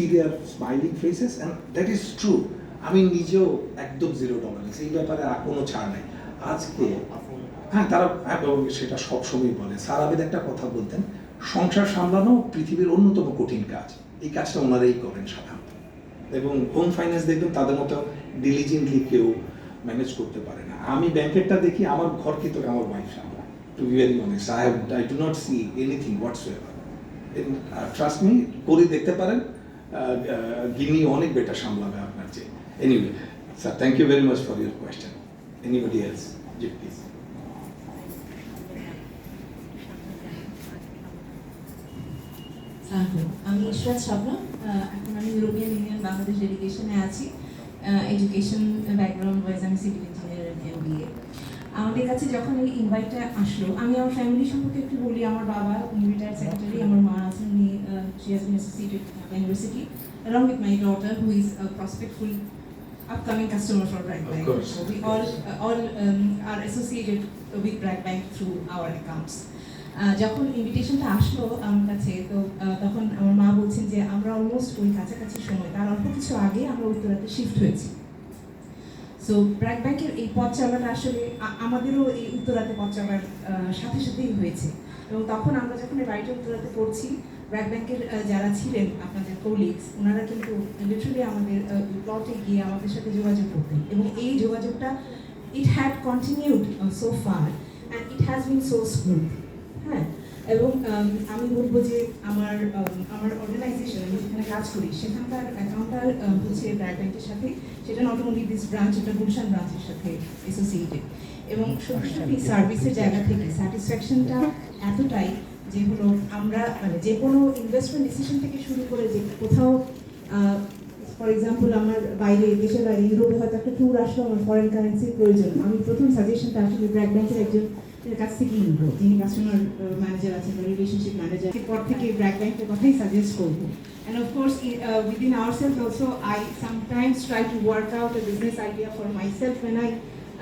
see their smiling faces, and that is true. আমি নিজেও একদম জিরো টলারেন্স এই ব্যাপারে আর কোনো ছাড় নাই। আজকে হ্যাঁ তারা হ্যাঁ সেটা সবসময় বলে। স্যার আবেদ একটা কথা বলতেন, সংসার সামলানো পৃথিবীর অন্যতম কঠিন কাজ। এই কাজটা ওনারাই করেন সাধারণত। এবং হোম ফাইন্যান্স দেখবেন, তাদের মতো ডিলিজেন্টলি কেউ ম্যানেজ করতে পারে না। আমি ব্যাংকেরটা দেখি, আমার ঘর কিন্তু আমার wife সামলা to be very honest I have I do not see anything whatsoever trust me করে দেখতে পারেন গিনি অনেক বেটার সামলাবে আপনার চেয়ে। Anyway sir thank you very much for your question anybody else G please আমি ইশরাত শাবনা এখন আমি ইউরোপিয়ান ইউনিয়ন, বাংলাদেশ ডেলিগেশনে আছি। এডুকেশন ব্যাকগ্রাউন্ড ওয়াইজ আমি সিভিল ইঞ্জিনিয়ার এমবিএ আমাদের কাছে যখন এই ইনভাইটটা আসলো আমি আমার ফ্যামিলি সম্পর্কে একটু বলি আমার বাবা উনি রিটায়ার্ড সেক্রেটারি আমার মা আছেন উনি she has been associated university along with my daughter who is a prospectful upcoming customer for Bragg Bank. So we all uh, all um, are associated with Bragg Bank through our accounts. Ah, যখন ইনভিটেশনটা আসলো আমার কাছে তো তখন আমার মা বলছেন যে আমরা অলমোস্ট ওই কাছাকাছি সময় তার অল্প কিছু আগে আমরা উত্তরাতে শিফট হয়েছি সো ব্র্যাক ব্যাংকের এই পথ চলাটা আসলে আমাদেরও এই উত্তরাতে পথ চলার সাথে সাথেই হয়েছে। এবং তখন আমরা যখন এই বাড়িটা উত্তরাতে পড়ছি ব্র্যাক ব্যাংকের যারা ছিলেন আপনাদের কোলিগস ওনারা কিন্তু লিটারালি আমাদের প্লটে গিয়ে আমাদের সাথে যোগাযোগ করতেন। এবং এই যোগাযোগটা it had continued so far and it has been so smooth হ্যাঁ? এবং আমি বলব যে আমার আমার অর্গানাইজেশন আমি যেখানে কাজ করি সেখানকার অ্যাকাউন্টার হচ্ছে ব্র্যাক ব্যাংকের সাথে সেটা নট অনলি দিস ব্রাঞ্চ এটা গুলশান ব্রাঞ্চের সাথে অ্যাসোসিয়েটেড এবং সত্যি সার্ভিসের জায়গা থেকে স্যাটিসফ্যাকশনটা এতটাই যে হলো আমরা মানে যে কোনো ইনভেস্টমেন্ট ডিসিশন থেকে শুরু করে যে কোথাও ফর এক্সাম্পল আমার বাইরে দেশের বাইরে ইউরোপে হয়তো একটা ট্যুর আসলো আমার ফরেন কারেন্সির প্রয়োজন। আমি প্রথম সাজেশনটা আসলে ব্র্যাক ব্যাংকের একজন কাছ থেকেই নিবো যিনি কাস্টমার ম্যানেজার আছেন বা রিলেশনশিপ ম্যানেজার পর থেকে ব্র্যাক ব্যাংকের কথাই সাজেস্ট করব And of course, i- uh, within ourselves also, I sometimes try to work out a business idea for myself when I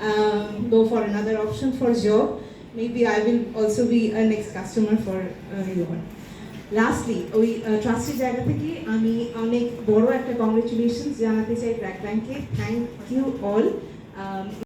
um, go for another option for job. Maybe I will also be a next customer for uh, you all. Lastly ওই ট্রাস্টের জায়গা থেকে আমি অনেক বড় একটা congratulation জানাতে চাই ব্র্যাক ব্যাংকে থ্যাংক ইউ অল